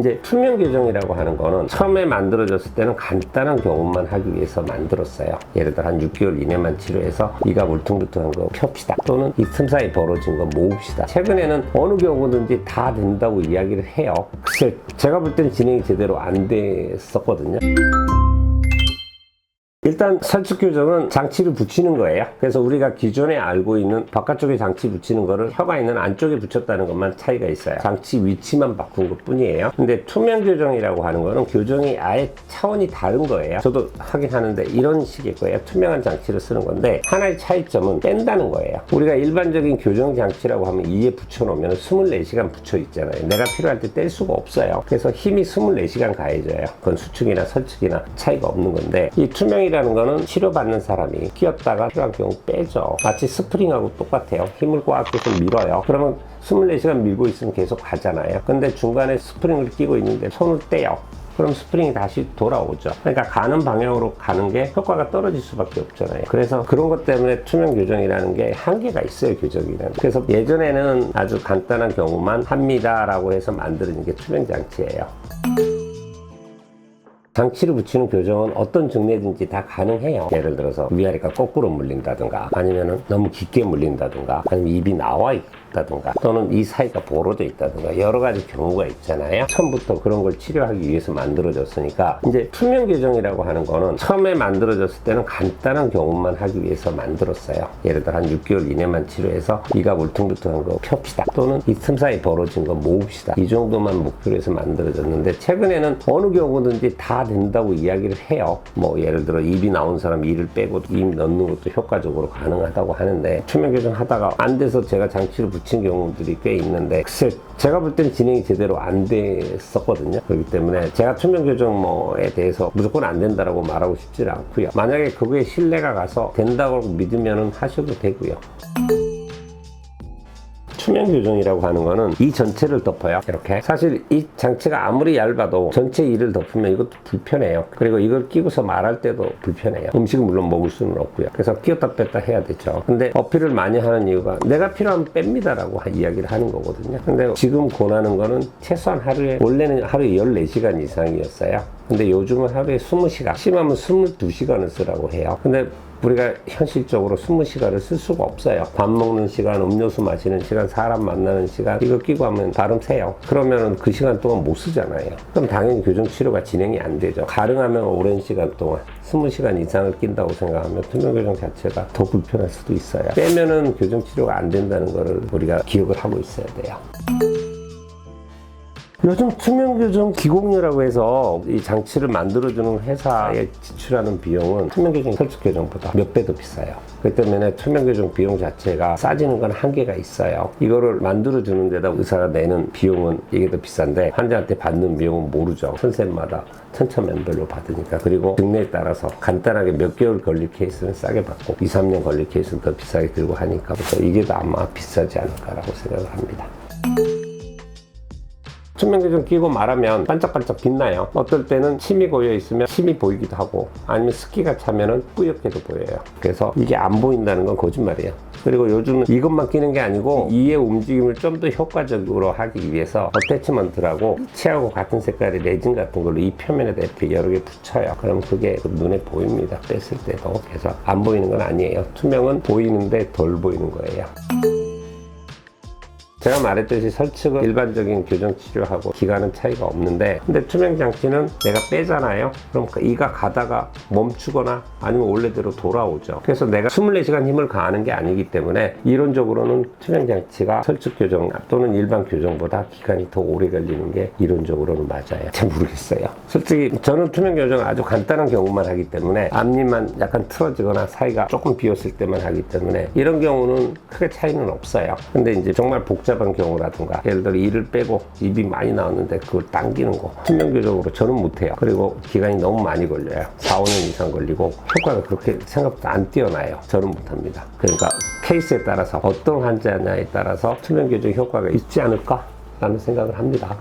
이제 투명 교정이라고 하는 거는 처음에 만들어졌을 때는 간단한 경험만 하기 위해서 만들었어요. 예를 들어 한 6개월 이내만 치료해서 이가 울퉁불퉁한 거 펴시다. 또는 이 틈 사이 벌어진 거 모읍시다. 최근에는 어느 경우든지 다 된다고 이야기를 해요. 글쎄, 제가 볼 때는 진행이 제대로 안 됐었거든요. 일단 설치 교정은 장치를 붙이는 거예요. 그래서 우리가 기존에 알고 있는 바깥쪽에 장치 붙이는 거를 혀가 있는 안쪽에 붙였다는 것만 차이가 있어요. 장치 위치만 바꾼 것 뿐이에요. 근데 투명 교정이라고 하는 거는 교정이 아예 차원이 다른 거예요. 저도 하긴 하는데 이런 식일 거예요. 투명한 장치를 쓰는 건데 하나의 차이점은 뺀다는 거예요. 우리가 일반적인 교정 장치라고 하면 이에 붙여놓으면 24시간 붙여 있잖아요. 내가 필요할 때 뗄 수가 없어요. 그래서 힘이 24시간 가해져요. 그건 수축이나 설축이나 차이가 없는 건데 이 투명이라 는 거는 치료받는 사람이 끼었다가 필요한 경우 빼죠. 마치 스프링하고 똑같아요. 힘을 꽉 해서 밀어요. 그러면 24시간 밀고 있으면 계속 가잖아요. 근데 중간에 스프링을 끼고 있는데 손을 떼요. 그럼 스프링이 다시 돌아오죠. 그러니까 가는 방향으로 가는 게 효과가 떨어질 수밖에 없잖아요. 그래서 그런 것 때문에 투명 교정이라는 게 한계가 있어요, 교정이라는. 그래서 예전에는 아주 간단한 경우만 합니다라고 해서 만드는 게 투명 장치예요. 장치를 붙이는 교정은 어떤 증례든지 다 가능해요. 예를 들어서 위아래가 거꾸로 물린다든가 아니면 너무 깊게 물린다든가 아니면 입이 나와 있 다든가 또는 이 사이가 보로돼 있다든가 여러 가지 경우가 있잖아요. 처음부터 그런 걸 치료하기 위해서 만들어졌으니까 이제 투명 교정이라고 하는 거는 처음에 만들어졌을 때는 간단한 경험만 하기 위해서 만들었어요. 예를 들어 한 6개월 이내만 치료해서 이가 울퉁불퉁한 거 펴시다 또는 이 틈 사이 벌어진 거 모읍시다 이 정도만 목표로 해서 만들어졌는데 최근에는 어느 경우든지 다 된다고 이야기를 해요. 뭐 예를 들어 입이 나온 사람 이를 빼고 입 넣는 것도 효과적으로 가능하다고 하는데 투명 교정 하다가 안 돼서 제가 장치를 붙인 경우들이 꽤 있는데 글쎄 제가 볼 때는 진행이 제대로 안 됐었거든요. 그렇기 때문에 제가 투명 교정 뭐에 대해서 무조건 안 된다라고 말하고 싶지는 않고요. 만약에 그거에 신뢰가 가서 된다고 믿으면 하셔도 되고요. 투명 교정이라고 하는 거는 이 전체를 덮어요. 이렇게. 사실 이 장치가 아무리 얇아도 전체 이를 덮으면 이것도 불편해요. 그리고 이걸 끼고서 말할 때도 불편해요. 음식은 물론 먹을 수는 없고요. 그래서 끼웠다 뺐다 해야 되죠. 근데 어필을 많이 하는 이유가 내가 필요하면 뺍니다라고 하- 이야기를 하는 거거든요. 근데 지금 권하는 거는 최소한 하루에 원래는 하루에 14시간 이상이었어요. 근데 요즘은 하루에 20시간, 심하면 22시간을 쓰라고 해요. 근데 우리가 현실적으로 20시간을 쓸 수가 없어요. 밥 먹는 시간, 음료수 마시는 시간, 사람 만나는 시간, 이거 끼고 하면 발음 세요. 그러면 그 시간 동안 못 쓰잖아요. 그럼 당연히 교정 치료가 진행이 안 되죠. 가능하면 오랜 시간 동안 20시간 이상을 낀다고 생각하면 투명 교정 자체가 더 불편할 수도 있어요. 빼면은 교정 치료가 안 된다는 거를 우리가 기억을 하고 있어야 돼요. 요즘 투명 교정 기공료라고 해서 이 장치를 만들어주는 회사에 지출하는 비용은 투명 교정 설치 교정보다 몇 배 더 비싸요. 그 때문에 투명 교정 비용 자체가 싸지는 건 한계가 있어요. 이거를 만들어주는 데다 의사가 내는 비용은 이게 더 비싼데 환자한테 받는 비용은 모르죠. 선생마다 천차만별로 받으니까 그리고 증례에 따라서 간단하게 몇 개월 걸릴 케이스는 싸게 받고 2, 3년 걸릴 케이스는 더 비싸게 들고 하니까 그래서 이게 더 아마 비싸지 않을까라고 생각을 합니다. 투명교정 끼고 말하면 반짝반짝 빛나요. 어떨 때는 침이 고여 있으면 침이 보이기도 하고 아니면 습기가 차면은 뿌옇게도 보여요. 그래서 이게 안 보인다는 건 거짓말이에요. 그리고 요즘은 이것만 끼는 게 아니고 이의 움직임을 좀 더 효과적으로 하기 위해서 어태치먼트라고 치하고 같은 색깔의 레진 같은 걸로 이 표면에다 이렇게 여러 개 붙여요. 그럼 그게 그 눈에 보입니다. 뺐을 때도. 그래서 안 보이는 건 아니에요. 투명은 보이는데 덜 보이는 거예요. 제가 말했듯이 설측은 일반적인 교정 치료하고 기간은 차이가 없는데 근데 투명 장치는 내가 빼잖아요? 그럼 그 이가 가다가 멈추거나 아니면 원래대로 돌아오죠. 그래서 내가 24시간 힘을 가하는 게 아니기 때문에 이론적으로는 투명 장치가 설측 교정 또는 일반 교정보다 기간이 더 오래 걸리는 게 이론적으로는 맞아요. 잘 모르겠어요. 솔직히 저는 투명 교정 아주 간단한 경우만 하기 때문에 앞니만 약간 틀어지거나 사이가 조금 비었을 때만 하기 때문에 이런 경우는 크게 차이는 없어요. 근데 이제 정말 복잡 한 경우라든가 예를 들어 이를 빼고 입이 많이 나왔는데 그걸 당기는 거 투명 교정으로 저는 못해요. 그리고 기간이 너무 많이 걸려요. 4, 5년 이상 걸리고 효과가 그렇게 생각보다 안 뛰어나요. 저는 못합니다. 그러니까 케이스에 따라서 어떤 환자냐에 따라서 투명 교정 효과가 있지 않을까 라는 생각을 합니다